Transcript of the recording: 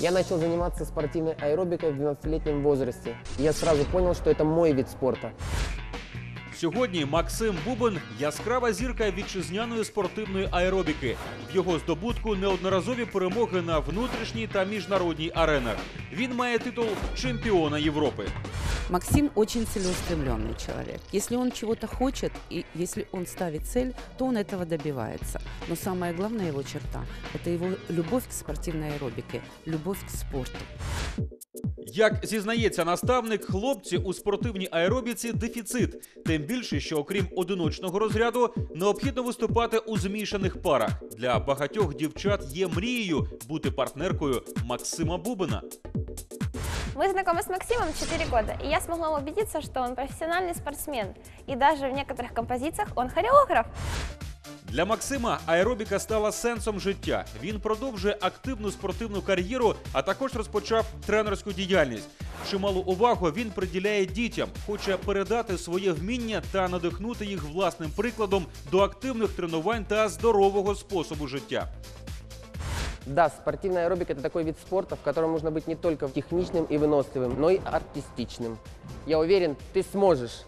Я начал заниматься спортивной аэробикой в 12-летнем возрасте. Я сразу понял, что это мой вид спорта. Сьогодні Максим Бубен яскрава зірка вітчизняної спортивної аеробіки. В його здобутку неодноразові перемоги на внутрішній та міжнародній аренах. Він має титул чемпіона Європи. Максим очень целеустремленный человек. Если он чего-то хочет и если он ставит цель, то он этого добивается. Но самая главная его черта – это его любовь к спортивной аэробике, любовь к спорту. Як зізнається наставник, хлопці у спортивній аеробіці дефіцит. Тим більше, що окрім одиночного розряду, необхідно виступати у змішаних парах. Для багатьох дівчат є мрією бути партнеркою Максима Бубена. Мы знакомы с Максимом 4 года, и я смогла убедиться, что он профессиональный спортсмен. И даже в некоторых композициях он хореограф. Для Максима аеробіка стала сенсом життя. Він продовжує активну спортивну кар'єру, а також розпочав тренерську діяльність. Чималу увагу він приділяє дітям, хоче передати своє вміння та надихнути їх власним прикладом до активних тренувань та здорового способу життя. Да, спортивная аэробика – это такой вид спорта, в котором нужно быть не только техничным и выносливым, но и артистичным. Я уверен, ты сможешь